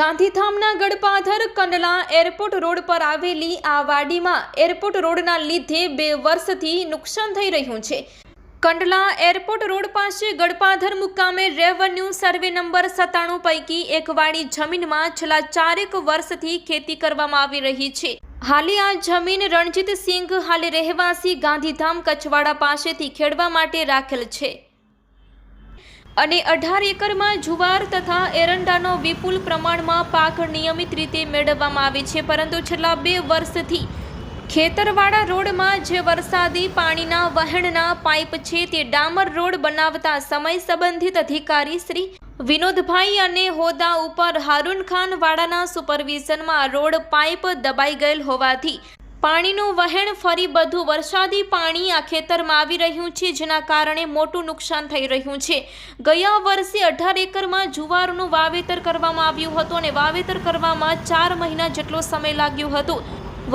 ગાંધીધામના Gadpadhar Kandla airport road પર આવેલી આ વાડીમાં એરપોર્ટ રોડના લીધે બે વર્ષથી નુકસાન થઈ રહ્યું છે. કંડલા એરપોર્ટ રોડ પાસે ગડપાધર મુકામે રેવન્યુ સર્વે નંબર સત્તાણું પૈકી એક વાડી જમીનમાં છેલ્લા ચારેક વર્ષથી ખેતી કરવામાં આવી રહી છે. હાલે આ જમીન રણજીત સિંઘ હાલે રહેવાસી ગાંધીધામ કચવાડા પાસેથી ખેડવા માટે રાખેલ છે. અને અઢાર એકરમાં જુવાર તથા એરંડાનો વિપુલ પ્રમાણમાં પાક નિયમિત રીતે મેળવવામાં આવે છે. પરંતુ છેલ્લા બે વર્ષથી ખેતરવાળા રોડમાં જે વરસાદી પાણીના વહેણના પાઇપ છે તે ડામર રોડ બનાવતા સમય સંબંધિત અધિકારી શ્રી વિનોદભાઈ અને હોદ્દા ઉપર હારૂન ખાન વાડાના સુપરવિઝનમાં રોડ પાઇપ દબાઈ ગયેલ હોવાથી પાણીનું વહેણ ફરી બધું વરસાદી પાણી આ ખેતરમાં આવી રહ્યું છે, જેના કારણે મોટું નુકસાન થઈ રહ્યું છે. ગયા વર્ષે અઢાર એકરમાં જુવારનું વાવેતર કરવામાં આવ્યું હતું અને વાવેતર કરવામાં ચાર મહિના જેટલો સમય લાગ્યો હતો.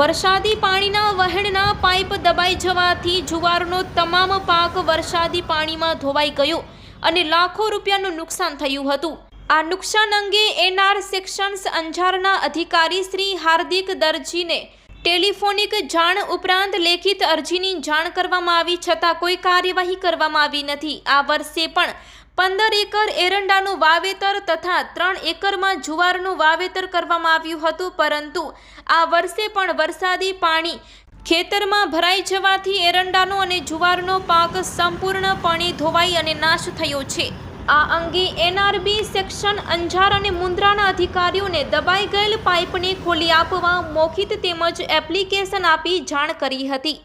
વરસાદી પાણીના વહેણના પાઇપ દબાઈ જવાથી જુવારનો તમામ પાક વરસાદી પાણીમાં ધોવાઈ ગયો અને લાખો રૂપિયાનું નુકસાન થયું હતું. આ નુકસાન અંગે એનઆર સેક્શન્સ અંજારના અધિકારી શ્રી હાર્દિક દરજીને ટેલિફોનિક જાણ ઉપરાંત લેખિત અરજીની જાણ કરવામાં આવી છતાં કોઈ કાર્યવાહી કરવામાં આવી નથી. આ વર્ષે પણ પંદર એકર એરંડાનું વાવેતર તથા ત્રણ એકરમાં જુવારનું વાવેતર કરવામાં આવ્યું હતું, પરંતુ આ વર્ષે પણ વરસાદી પાણી ખેતરમાં ભરાઈ જવાથી એરંડાનો અને જુવારનો પાક સંપૂર્ણપણે ધોવાઈ અને નાશ થયો છે. આ અંગે એનઆરબી સેક્શન અંજાર અને મુન્દ્રાના અધિકારીઓને દબાઈ ગયેલ પાઇપને ખોલી આપવા મૌખિત તેમજ એપ્લિકેશન આપી જાણ કરી હતી.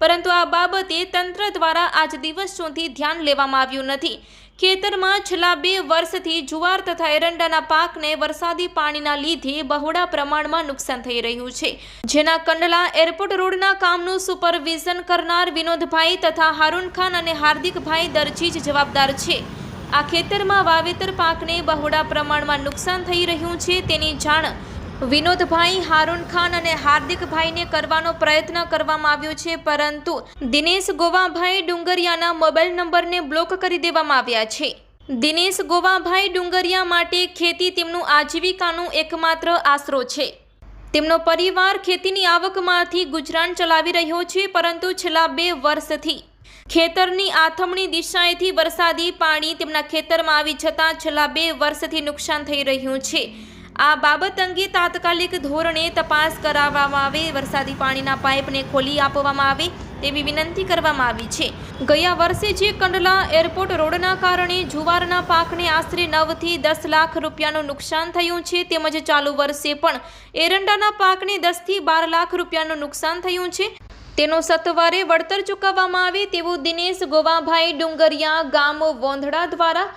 પરંતુ આ બાબતે તંત્ર દ્વારા આજ દિવસ સુધી ધ્યાન લેવામાં આવ્યું નથી. ખેતરમાં છેલ્લા બે વર્ષથી જુવાર તથા એરંડાના પાકને વરસાદી પાણીના લીધે બહોળા પ્રમાણમાં નુકસાન થઈ રહ્યું છે. જેના કંડલા એરપોર્ટ રોડના કામનું સુપરવિઝન કરનાર વિનોદભાઈ તથા હારૂન ખાન અને હાર્દિકભાઈ દરજી જવાબદાર છે. આ ખેતરમાં વાવેતર પાકને બહોળા પ્રમાણમાં નુકસાન થઈ રહ્યું છે તેની જાણ વિનોદભાઈ હારૂન ખાન અને હાર્દિકભાઈને કરવાનો પ્રયત્ન કરવામાં આવ્યો છે, પરંતુ દિનેશ ગોવાભાઈ ડુંગરિયાના મોબાઈલ નંબરને બ્લોક કરી દેવામાં આવ્યા છે. દિનેશ ગોવાભાઈ ડુંગરિયા માટે ખેતી તેમનું આજીવિકાનું એકમાત્ર આશરો છે. તેમનો પરિવાર ખેતીની આવકમાંથી ગુજરાન ચલાવી રહ્યો છે, પરંતુ છેલ્લા બે વર્ષથી ખેતરની આથમણી દિશાએથી વરસાદી પાણી તેમના ખેતરમાં આવી જતાં છેલ્લા બે વર્ષથી નુકસાન થઈ રહ્યું છે. આ બાબત અંગે તાત્કાલિક ધોરણે તપાસ કરાવવામાં આવે, વરસાદી પાણીના પાઇપને ખોલી આપવામાં આવે તેવી વિનંતી કરવામાં આવી છે. ગયા વર્ષે જે કંડલા એરપોર્ટ રોડના કારણે જુવારના પાકને આશરે નવથી દસ લાખ રૂપિયાનું નુકસાન થયું છે, તેમજ ચાલુ વર્ષે પણ એરંડાના પાકને દસથી બાર લાખ રૂપિયાનું નુકસાન થયું છે. તેનો સત્વરે વળતર ચૂકવવામાં આવે તેવું દિનેશ ગોવાભાઈ ડુંગરિયા ગામ વોંધડા દ્વારા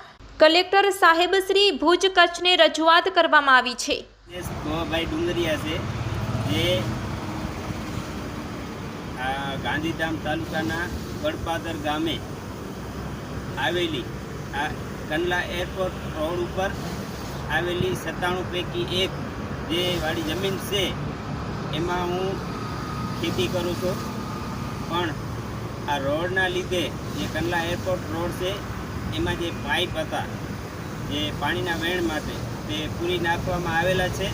કલેક્ટર સાહેબ શ્રી ભુજ કચ્છને રજૂઆત કરવામાં આવી છે. દેશ ગોવાભાઈ ડુંગરિયા છે, જે ગાંધીધામ તાલુકાના ગડપાદર ગામે આવેલી આ કંડલા એરપોર્ટ રોડ ઉપર આવેલી સત્તાણું પૈકી એક જે વાળી જમીન છે, એમાં હું ખેતી કરું છું. પણ આ રોડના લીધે જે કંડલા એરપોર્ટ રોડ છે, એમાં જે પાઇપ હતા, જે પાણીના વહેણ માટે તે પૂરી નાખવામાં આવેલા છે.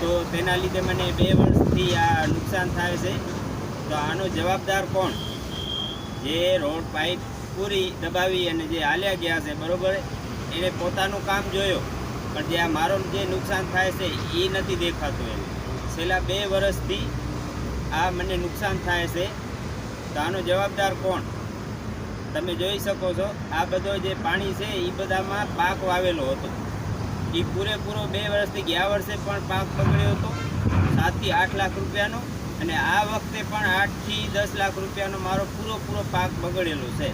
તો તેના લીધે મને બે વર્ષથી આ નુકસાન થાય છે. તો આનો જવાબદાર કોણ? જે રોડ પાઇપ પૂરી દબાવી અને જે હાલ્યા ગયા છે, બરાબર? એણે પોતાનું કામ જોયો, પણ જે આ મારો જે નુકસાન થાય છે એ નથી દેખાતું એમ. છેલ્લા બે વર્ષથી આ મને નુકસાન થાય છે. તો આનો જવાબદાર કોણ? તમે જોઈ શકો છો, આ બધો જે પાણી છે એ બધામાં પાક વાવેલો હતો. એ પૂરેપૂરો બે વર્ષથી ગયા વર્ષે પણ પાક બગડ્યો હતો, સાતથી આઠ લાખ રૂપિયાનો, અને આ વખતે પણ આઠથી દસ લાખ રૂપિયાનો મારો પૂરો પૂરો પાક બગડેલો છે.